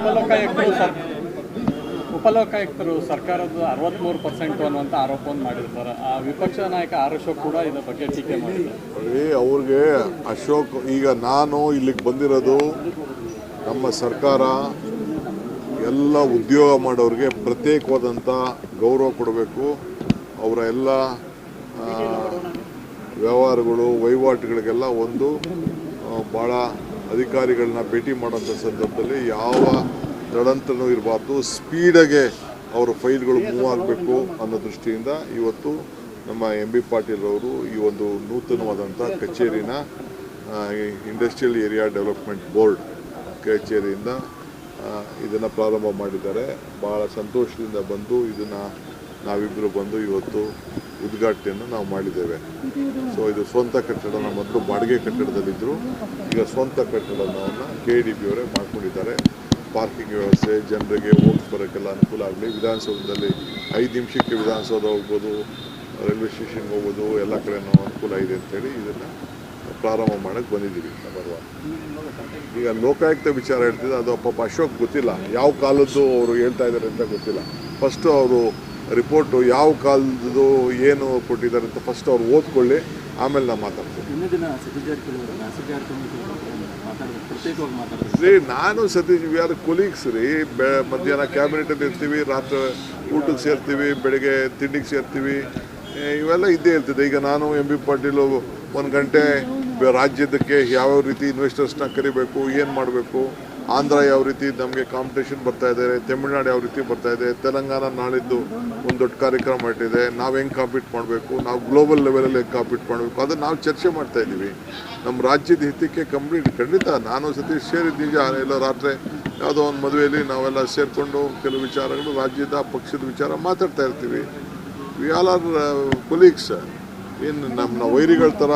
ಉಪಲೋಕಾಯುಕ್ತರು sir. ಉಪಲೋಕಾಯುಕ್ತರು ಸರ್ಕಾರದ ಅರವತ್ತ್ಮೂರು percent ಅನ್ನುವಂಥ ಆರೋಪವನ್ನು ಮಾಡಿರ್ತಾರೆ. ಆ ವಿಪಕ್ಷ ನಾಯಕ ಆರ್ ಅಶೋಕ್ ಕೂಡ ಇದರ ಬಗ್ಗೆ ಟೀಕೆ ಮಾಡಿದ್ದಾರೆ. ಏ, ಅವ್ರಿಗೆ ಅಶೋಕ್, ಈಗ ನಾನು ಇಲ್ಲಿಗೆ ಬಂದಿರೋದು ನಮ್ಮ ಸರ್ಕಾರ ಎಲ್ಲ ಉದ್ಯೋಗ ಮಾಡೋರಿಗೆ ಪ್ರತ್ಯೇಕವಾದಂಥ ಗೌರವ ಕೊಡಬೇಕು. ಅವರ ಎಲ್ಲ ವ್ಯವಹಾರಗಳು, ವಹಿವಾಟುಗಳಿಗೆಲ್ಲ ಒಂದು ಭಾಳ ಅಧಿಕಾರಿಗಳನ್ನ ಭೇಟಿ ಮಾಡೋಂಥ ಸಂದರ್ಭದಲ್ಲಿ ಯಾವ ತಡಂತನೂ ಇರಬಾರ್ದು. ಸ್ಪೀಡಾಗೆ ಅವರ ಫೈಲ್ಗಳು ಮೂವ್ ಆಗಬೇಕು ಅನ್ನೋ ದೃಷ್ಟಿಯಿಂದ ಇವತ್ತು ನಮ್ಮ ಎಂ ಬಿ ಪಾಟೀಲ್ ಅವರು ಈ ಒಂದು ನೂತನವಾದಂಥ ಕಚೇರಿನ ಇಂಡಸ್ಟ್ರಿಯಲ್ ಏರಿಯಾ ಡೆವಲಪ್ಮೆಂಟ್ ಬೋರ್ಡ್ ಕಚೇರಿಯಿಂದ ಇದನ್ನು ಪ್ರಾರಂಭ ಮಾಡಿದ್ದಾರೆ. ಭಾಳ ಸಂತೋಷದಿಂದ ಬಂದು ಇದನ್ನು ನಾವಿಬ್ಬರು ಬಂದು ಇವತ್ತು ಉದ್ಘಾಟನೆಯನ್ನು ನಾವು ಮಾಡಿದ್ದೇವೆ. ಸೊ ಇದು ಸ್ವಂತ ಕಟ್ಟಡ ಮೊದಲು ಬಾಡಿಗೆ ಕಟ್ಟಡದಲ್ಲಿದ್ದರು ಈಗ ಸ್ವಂತ ಕಟ್ಟಡವನ್ನು ಕೆ ಡಿ ಪಿ ಅವರೇ ಮಾಡ್ಕೊಂಡಿದ್ದಾರೆ. ಪಾರ್ಕಿಂಗ್ ವ್ಯವಸ್ಥೆ, ಜನರಿಗೆ ಹೋಗಿ ಬರೋಕ್ಕೆಲ್ಲ ಅನುಕೂಲ ಆಗಲಿ. ವಿಧಾನಸೌಧದಲ್ಲಿ ಐದು ನಿಮಿಷಕ್ಕೆ ವಿಧಾನಸೌಧ ಹೋಗ್ಬೋದು, ರೈಲ್ವೆ ಸ್ಟೇಷನ್ಗೆ ಹೋಗ್ಬೋದು, ಎಲ್ಲ ಕಡೆನೂ ಅನುಕೂಲ ಇದೆ ಅಂತೇಳಿ ಇದನ್ನು ಪ್ರಾರಂಭ ಮಾಡೋಕ್ಕೆ ಬಂದಿದ್ದೀವಿ ನಂಬರ್ ಒನ್ ಈಗ ಲೋಕಾಯುಕ್ತ ವಿಚಾರ ಹೇಳ್ತಿದ್ದೆ ಅದು ಪಾಪ ಅಶೋಕ್ ಗೊತ್ತಿಲ್ಲ. ಯಾವ ಕಾಲದ್ದು ಅವರು ಹೇಳ್ತಾ ಇದ್ದಾರೆ ಅಂತ ಗೊತ್ತಿಲ್ಲ. ಫಸ್ಟು ಅವರು ರಿಪೋರ್ಟು ಯಾವ ಕಾಲದ್ದು ಏನು ಕೊಟ್ಟಿದ್ದಾರೆ ಅಂತ ಫಸ್ಟ್ ಅವ್ರು ಓದ್ಕೊಳ್ಳಿ ಆಮೇಲೆ ನಾವು ಮಾತಾಡ್ತೀವಿ. ರೀ ನಾನು ಸತೀಶ್ ವಿ ಆರ್ ಕೊಲೀಗ್ಸ್ ರೀ. ಬೆ ಮಧ್ಯಾಹ್ನ ಕ್ಯಾಬಿನೆಟಲ್ಲಿ ಇರ್ತೀವಿ ರಾತ್ರಿ ಊಟಕ್ಕೆ ಸೇರ್ತೀವಿ ಬೆಳಗ್ಗೆ ತಿಂಡಿಗೆ ಸೇರ್ತೀವಿ. ಇವೆಲ್ಲ ಇದ್ದೇ ಇರ್ತದೆ. ಈಗ ನಾನು ಎಂ ಬಿ ಪಾಟೀಲು ಒಂದು ಗಂಟೆ ರಾಜ್ಯದಕ್ಕೆ ಯಾವ ರೀತಿ ಇನ್ವೆಸ್ಟರ್ಸ್ನ ಕರಿಬೇಕು ಏನು ಮಾಡಬೇಕು? ಆಂಧ್ರ ಯಾವ ರೀತಿ ನಮಗೆ ಕಾಂಪಿಟೇಷನ್ ಬರ್ತಾ ಇದ್ದಾರೆ ತಮಿಳ್ನಾಡು ಯಾವ ರೀತಿ ಬರ್ತಾ ಇದೆ, ತೆಲಂಗಾಣ ನಾಳಿದ್ದು ಒಂದು ದೊಡ್ಡ ಕಾರ್ಯಕ್ರಮ ಇಟ್ಟಿದೆ. ನಾವು ಹೆಂಗೆ ಕಾಂಪೀಟ್ ಮಾಡಬೇಕು? ನಾವು ಗ್ಲೋಬಲ್ ಲೆವೆಲಲ್ಲಿ ಹೆಂಗೆ ಕಾಂಪೀಟ್ ಮಾಡಬೇಕು? ಅದನ್ನು ನಾವು ಚರ್ಚೆ ಮಾಡ್ತಾ ಇದ್ದೀವಿ. ನಮ್ಮ ರಾಜ್ಯದ ಹಿತಕ್ಕೆ ಕಂಪ್ಲೀಟ್ ಖಂಡಿತ. ನಾನು ಸತಿ ಸೇರಿದ ಎಲ್ಲ ರಾತ್ರಿ ಯಾವುದೋ ಒಂದು ಮದುವೆಯಲ್ಲಿ ನಾವೆಲ್ಲ ಸೇರಿಕೊಂಡು ಕೆಲವು ವಿಚಾರಗಳು ರಾಜ್ಯದ ಪಕ್ಷದ ವಿಚಾರ ಮಾತಾಡ್ತಾ ಇರ್ತೀವಿ. ವಿ ಆಲ್ ಆರ್ ಕೊಲೀಗ್ಸ್ ಏನು ನಮ್ಮ ವೈರಿಗಳ ಥರ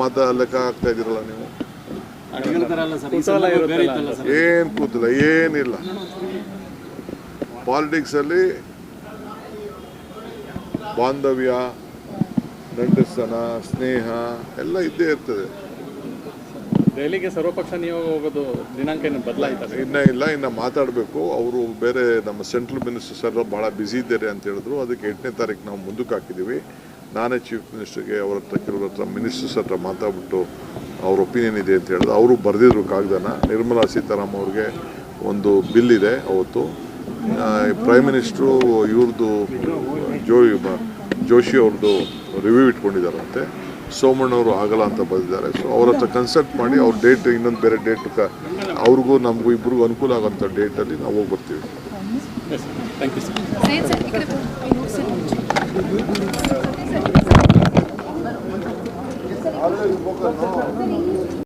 ಮಾತಾ ಲೆಕ್ಕ ಆಗ್ತಾ ಇದ್ದೀರಲ್ಲ ನೀವು? ಏನು ಕೂತಿಲ್ಲ ಏನಿಲ್ಲ. ಪಾಲಿಟಿಕ್ಸಲ್ಲಿ ಬಾಂಧವ್ಯ ನಂಟಸ್ತನ ಸ್ನೇಹ ಎಲ್ಲ ಇದ್ದೇ ಇರ್ತದೆ. ದೆಹಲಿಗೆ ಸರ್ವಪಕ್ಷ ನಿಯೋಗ ಹೋಗೋದು ದಿನಾಂಕ ಏನು ಬದಲಾಯ್ತಾರೆ ಇನ್ನೂ ಇಲ್ಲ ಇನ್ನು ಮಾತಾಡಬೇಕು. ಅವರು ಬೇರೆ ನಮ್ಮ ಸೆಂಟ್ರಲ್ ಮಿನಿಸ್ಟರ್ ಸರ್ ಭಾಳ ಬ್ಯುಸಿ ಇದ್ದಾರೆ ಅಂತ ಹೇಳಿದ್ರು. ಅದಕ್ಕೆ ಎಂಟನೇ ತಾರೀಕು ನಾವು ಮುಂದಕ್ಕೆ ಹಾಕಿದ್ದೀವಿ. ನಾನೇ ಚೀಫ್ ಮಿನಿಸ್ಟರ್ಗೆ ಅವರ ಹತ್ರ ಕೆಲವ್ರ ಹತ್ರ ಮಿನಿಸ್ಟರ್ಸ್ ಹತ್ರ ಮಾತಾಡ್ಬಿಟ್ಟು ಅವ್ರ ಒಪಿನಿಯನ್ ಇದೆ ಅಂತ ಹೇಳಿದ್ರು. ಅವರು ಬರೆದಿದ್ರು ಕಾಗದನ. ನಿರ್ಮಲಾ ಸೀತಾರಾಮ್ ಅವ್ರಿಗೆ ಒಂದು ಬಿಲ್ ಇದೆ ಅವತ್ತು. ಪ್ರೈಮ್ ಮಿನಿಸ್ಟ್ರು ಇವ್ರದ್ದು ಜೋ ಜೋಶಿ ಅವ್ರದ್ದು ರಿವ್ಯೂ ಇಟ್ಕೊಂಡಿದ್ದಾರಂತೆ. ಸೋಮಣ್ಣವರು ಆಗಲ್ಲ ಅಂತ ಬಂದಿದ್ದಾರೆ ಸೊ ಅವ್ರ ಹತ್ರ ಕನ್ಸಲ್ಟ್ ಮಾಡಿ ಅವ್ರ ಡೇಟ್ ಇನ್ನೊಂದು ಬೇರೆ ಡೇಟ್ ಅವ್ರಿಗೂ ನಮಗೂ ಇಬ್ಬರಿಗೂ ಅನುಕೂಲ ಆಗೋಂಥ ಡೇಟಲ್ಲಿ ನಾವು ಹೋಗಿ ಬರ್ತೀವಿ But.